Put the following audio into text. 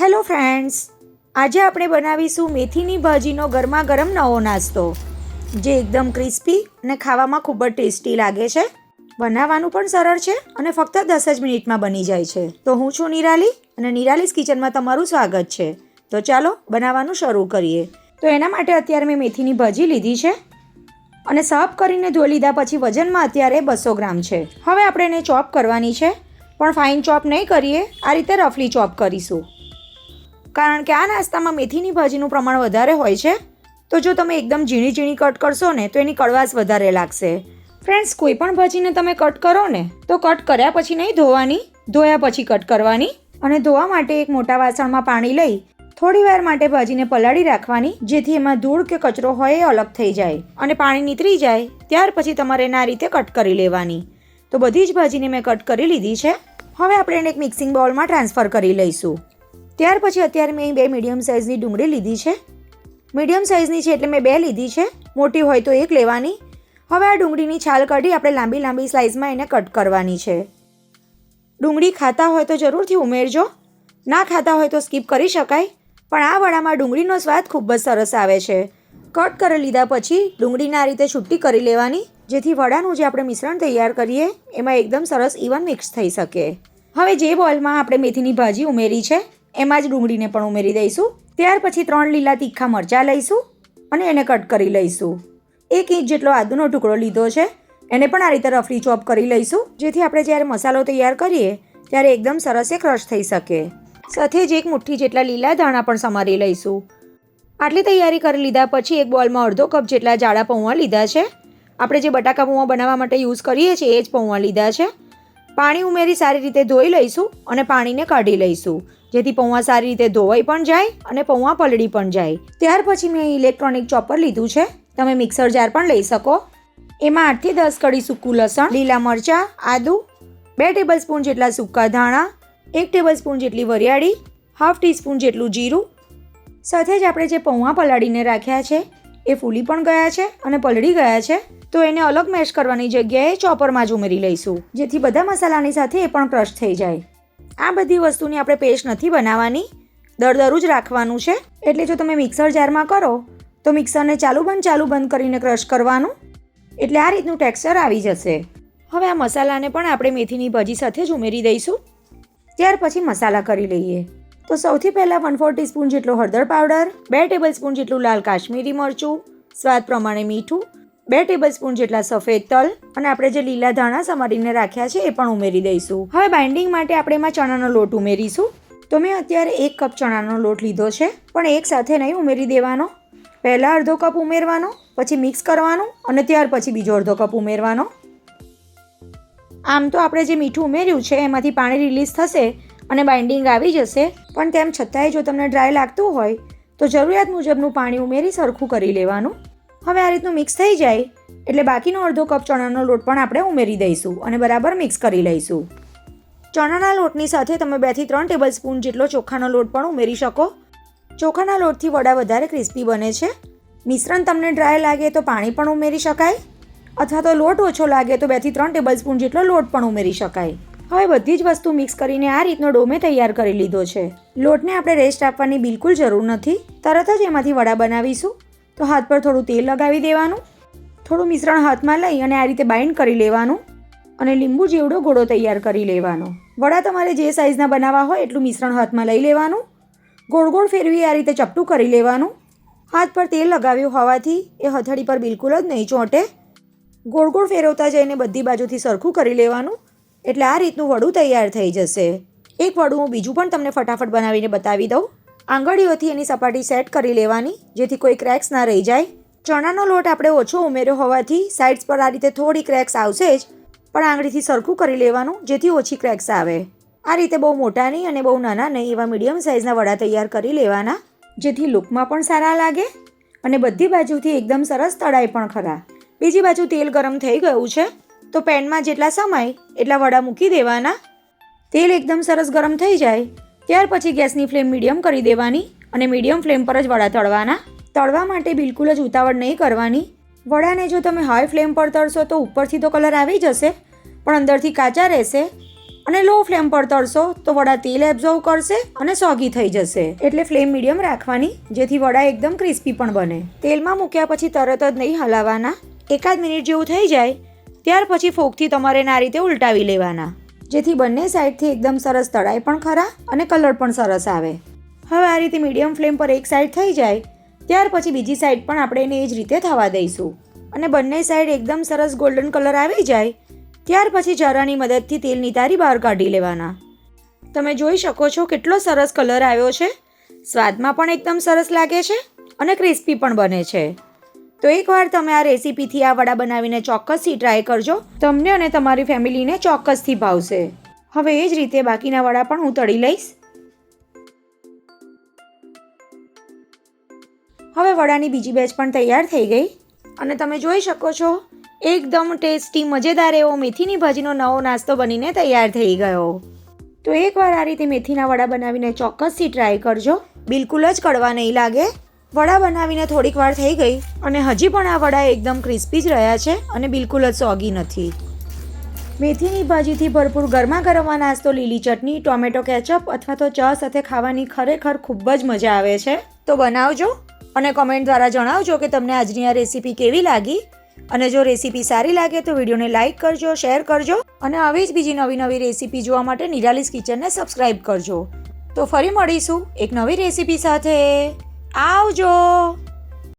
Hello friends, આજે આપણે બનાવીશું મેથીની ભાજીનો ગરમા ગરમ નવો નાસ્તો, જે એકદમ ક્રિસ્પી અને ખાવામાં ખૂબ જ ટેસ્ટી લાગે છે. બનાવવાનું પણ સરળ છે અને ફક્ત દસ જ મિનિટમાં બની જાય છે. તો હું છું નિરાલી અને નિરાલીસ કિચનમાં તમારું સ્વાગત છે. તો ચાલો બનાવવાનું શરૂ કરીએ. તો એના માટે અત્યારે મેં મેથીની ભાજી લીધી છે અને સાફ કરીને ધોઈ લીધા પછી વજનમાં અત્યારે બસો ગ્રામ છે. હવે આપણે એને ચોપ કરવાની છે. પણ ફાઇન ચોપ નહીં કરીએ, આ રીતે રફલી ચોપ કરીશું. કારણ કે આ નાસ્તામાં મેથીની ભાજીનું પ્રમાણ વધારે હોય છે, તો જો તમે એકદમ ઝીણી ઝીણી કટ કરશો ને, તો એની કડવાશ વધારે લાગશે. ફ્રેન્ડ્સ, કોઈ પણ ભાજીને તમે કટ કરો ને, તો કટ કર્યા પછી નહીં ધોવાની, ધોયા પછી કટ કરવાની અને ધોવા માટે એક મોટા વાસણમાં પાણી લઈ, થોડી વાર માટે ભાજીને પલાળી રાખવાની, જેથી એમાં ધૂળ કે કચરો હોય એ અલગ થઈ જાય અને પાણી નીતરી જાય, ત્યાર પછી તમારે એને રીતે કટ કરી લેવાની. તો બધી જ ભાજીને મેં કટ કરી લીધી છે. હવે આપણે એને એક મિક્સિંગ બાઉલમાં ટ્રાન્સફર કરી લઈશું. ત્યાર પછી અત્યારે મેં બે મીડિયમ સાઇઝની ડુંગળી લીધી છે. મીડિયમ સાઇઝની છે એટલે મેં બે લીધી છે. મોટી હોય તો એક લેવાની. હવે આ ડુંગળીની છાલ કાઢી આપણે લાંબી લાંબી સ્લાઇસમાં એને કટ કરવાની છે. ડુંગળી ખાતા હોય તો જરૂરથી ઉમેરજો. ના ખાતા હોય તો સ્કીપ કરી શકાય. પણ આ વડામાં ડુંગળીનો સ્વાદ ખૂબ જ સરસ આવે છે. કટ કરી લીધા પછી ડુંગળીને આ રીતે છૂટી કરી લેવાની. જેથી વડાનું જે આપણે મિશ્રણ તૈયાર કરીએ, એમાં એકદમ સરસ ઇવન મિક્સ થઈ શકે. હવે જે બોલમાં આપણે મેથીની ભાજી ઉમેરી છે એમાં જ ડુંગળીને પણ ઉમેરી દઈશું. ત્યાર પછી ત્રણ લીલા તીખા મરચાં લઈશું અને એને કટ કરી લઈશું. એક ઇંચ જેટલો આદુનો ટુકડો લીધો છે. એને પણ આ રીતે રફલી ચોપ કરી લઈશું. જેથી આપણે જ્યારે મસાલો તૈયાર કરીએ, ત્યારે એકદમ સરસ એ ક્રશ થઈ શકે. સાથે જ એક મુઠ્ઠી જેટલા લીલા ધાણા પણ સમારી લઈશું. આટલી તૈયારી કરી લીધા પછી એક બોલમાં અડધો કપ જેટલા જાડા પૌવા લીધા છે. આપણે જે બટાકા પૌવા બનાવવા માટે યુઝ કરીએ છીએ, એ જ પૌવા લીધા છે. પાણી ઉમેરી સારી રીતે ધોઈ લઈશું અને પાણીને કાઢી લઈશું. જેથી પૌવા સારી રીતે ધોવાઈ પણ જાય અને પૌવા પલળી પણ જાય. ત્યાર પછી મેં ઇલેક્ટ્રોનિક ચોપર લીધું છે. તમે મિક્સર જાર પણ લઈ શકો. એમાં આઠથી દસ કડી સૂકું લસણ, લીલા મરચાં, આદુ, બે ટેબલ સ્પૂન જેટલા સૂકા ધાણા, એક ટેબલ સ્પૂન જેટલી વરિયાળી હાફ ટીસ્પૂન જેટલું જીરું. સાથે જ આપણે જે પૌવા પલાળીને રાખ્યા છે, એ ફૂલી પણ ગયા છે અને પલળી ગયા છે. તો એને અલગ મેશ કરવાની જગ્યાએ ચોપરમાં જ ઉમેરી લઈશું, જેથી બધા મસાલાની સાથે એ પણ ક્રશ થઈ જાય. આ બધી વસ્તુની આપણે પેસ્ટ નથી બનાવવાની. દરદરું જ રાખવાનું છે. એટલે જો તમે મિક્સર જારમાં કરો, તો મિક્સરને ચાલુ બંધ ચાલુ બંધ કરીને ક્રશ કરવાનું. એટલે આ રીતનું ટેક્સચર આવી જશે. હવે આ મસાલાને પણ આપણે મેથીની ભજી સાથે જ ઉમેરી દઈશું. ત્યાર પછી મસાલા કરી લઈએ. તો સૌથી પહેલાં વન ફોર ટીસ્પૂન જેટલો હળદર પાવડર, બે ટેબલ સ્પૂન જેટલું લાલ કાશ્મીરી મરચું, સ્વાદ પ્રમાણે મીઠું બે ટેબલ સ્પૂન જેટલા સફેદ તલ અને આપણે જે લીલા ધાણા સમારીને રાખ્યા છે એ પણ ઉમેરી દઈશું. હવે બાઇન્ડિંગ માટે આપણે એમાં ચણાનો લોટ ઉમેરીશું. તો મેં અત્યારે એક કપ ચણાનો લોટ લીધો છે, પણ એક સાથે નહીં ઉમેરી દેવાનો. પહેલાં અડધો કપ ઉમેરવાનો, પછી મિક્સ કરવાનું અને ત્યાર પછી બીજો અડધો કપ ઉમેરવાનો. આમ તો આપણે જે મીઠું ઉમેર્યું છે એમાંથી પાણી રિલીઝ થશે અને બાઇન્ડિંગ આવી જશે. પણ તેમ છતાંય જો તમને ડ્રાય લાગતું હોય, તો જરૂરિયાત મુજબનું પાણી ઉમેરી સરખું કરી લેવાનું. હવે આ રીતનું મિક્સ થઈ જાય, એટલે બાકીનો અડધો કપ ચણાનો લોટ પણ આપણે ઉમેરી દઈશું અને બરાબર મિક્સ કરી લઈશું. ચણાના લોટની સાથે તમે બેથી ત્રણ ટેબલ સ્પૂન જેટલો ચોખાનો લોટ પણ ઉમેરી શકો. ચોખાના લોટથી વડા વધારે ક્રિસ્પી બને છે. મિશ્રણ તમને ડ્રાય લાગે તો પાણી પણ ઉમેરી શકાય, અથવા તો લોટ ઓછો લાગે તો બેથી ત્રણ ટેબલ સ્પૂન જેટલો લોટ પણ ઉમેરી શકાય. હવે બધી જ વસ્તુ મિક્સ કરીને આ રીતનો ડો મેં તૈયાર કરી લીધો છે. લોટને આપણે રેસ્ટ આપવાની બિલકુલ જરૂર નથી. તરત જ એમાંથી વડા બનાવીશું. તો હાથ પર થોડું તેલ લગાવી દેવાનું, થોડું મિશ્રણ હાથમાં લઈ અને આ રીતે બાઇન્ડ કરી લેવાનું અને લીંબુ જેવડો ઘોડો તૈયાર કરી લેવાનો. વડા તમારે જે સાઇઝના બનાવવા હોય એટલું મિશ્રણ હાથમાં લઈ લેવાનું. ગોળ ગોળ ફેરવી આ રીતે ચપટું કરી લેવાનું. હાથ પર તેલ લગાવ્યું હોવાથી એ હથેળી પર બિલકુલ જ નહીં ચોંટે. ગોળ ગોળ ફેરવતા જઈને બધી બાજુથી સરખું કરી લેવાનું. એટલે આ રીતનું વડું તૈયાર થઈ જશે. એક વડું હું બીજું પણ તમને ફટાફટ બનાવીને બતાવી દઉં. આંગળીઓથી એની સપાટી સેટ કરી લેવાની, જેથી કોઈ ક્રેક્સ ના રહી જાય. ચણાનો લોટ આપણે ઓછો ઉમેર્યો હોવાથી સાઇડ્સ પર આ રીતે થોડી ક્રેક્સ આવશે જ, પણ આંગળીથી સરખું કરી લેવાનું, જેથી ઓછી ક્રેક્સ આવે. આ રીતે બહુ મોટા નહીં અને બહુ નાના નહીં એવા મીડિયમ સાઇઝના વડા તૈયાર કરી લેવાના, જેથી લુકમાં પણ સારા લાગે અને બધી બાજુથી એકદમ સરસ તળાય પણ ખરા. બીજી બાજુ તેલ ગરમ થઈ ગયું છે, તો પેનમાં જેટલા સમાય એટલા વડા મૂકી દેવાના. તેલ એકદમ સરસ ગરમ થઈ જાય ત્યાર પછી ગેસની ફ્લેમ મીડિયમ કરી દેવાની અને મીડિયમ ફ્લેમ પર જ વડા તળવાના. તળવા માટે બિલકુલ જ ઉતાવળ નહીં કરવાની. વડાને જો તમે હાઈ ફ્લેમ પર તળશો તો ઉપરથી તો કલર આવી જશે, પણ અંદરથી કાચા રહેશે અને લો ફ્લેમ પર તળશો તો વડા તેલ એબ્ઝોર્વ કરશે અને સોગી થઈ જશે. એટલે ફ્લેમ મીડિયમ રાખવાની, જેથી વડા એકદમ ક્રિસ્પી પણ બને. તેલમાં મૂક્યા પછી તરત જ નહીં હલાવવાના એકાદ મિનિટ જેવું થઈ જાય, ત્યાર પછી ફોકથી તમારે આ રીતે ઉલટાવી લેવાના. જેથી બંને સાઈડથી એકદમ સરસ તળાય પણ ખરા અને કલર પણ સરસ આવે. હવે આ રીતે મીડિયમ ફ્લેમ પર એક સાઈડ થઈ જાય, ત્યાર પછી બીજી સાઈડ પણ આપણે એને એ જ રીતે થવા દઈશું. અને બંને સાઈડ એકદમ સરસ ગોલ્ડન કલર આવી જાય, ત્યાર પછી જરાની મદદથી તેલ નિતારી બહાર કાઢી લેવાના. તમે જોઈ શકો છો કેટલો સરસ કલર આવ્યો છે. સ્વાદમાં પણ એકદમ સરસ લાગે છે અને ક્રિસ્પી પણ બને છે. તો એકવાર તમે આ રેસીપીથી આ વડા બનાવીને ચોક્કસથી ટ્રાય કરજો. તમને અને તમારી ફેમિલીને ચોક્કસથી ભાવશે. હવે એ જ રીતે બાકીના વડા પણ હું તળી લઈશ. હવે વડાની બીજી બેચ પણ તૈયાર થઈ ગઈ. અને તમે જોઈ શકો છો, એકદમ ટેસ્ટી, મજેદાર એવો મેથીની ભાજીનો નવો નાસ્તો બનીને તૈયાર થઈ ગયો. તો એકવાર આ રીતે મેથીના વડા બનાવીને ચોક્કસથી ટ્રાય કરજો. બિલકુલ જ કડવા નહીં લાગે. વડા બનાવીને થોડીક વાર થઈ ગઈ અને હજી પણ આ વડા એકદમ ક્રિસ્પી જ રહ્યા છે અને બિલકુલ જ સોગી નથી. મેથીની ભાજીથી ભરપૂર ગરમા ગરમમાં નાસ્તો, લીલી ચટણી, ટોમેટો કેચઅપ અથવા તો ચા સાથે ખાવાની ખરેખર ખૂબ જ મજા આવે છે. તો બનાવજો અને કોમેન્ટ દ્વારા જણાવજો કે તમને આજની આ રેસીપી કેવી લાગી? અને જો રેસીપી સારી લાગે તો વિડીયોને લાઇક કરજો, શેર કરજો અને આવી જ બીજી નવી નવી રેસીપી જોવા માટે નિરાલીસ કિચનને સબસ્ક્રાઇબ કરજો. તો ફરી મળીશું એક નવી રેસીપી સાથે. આવજો.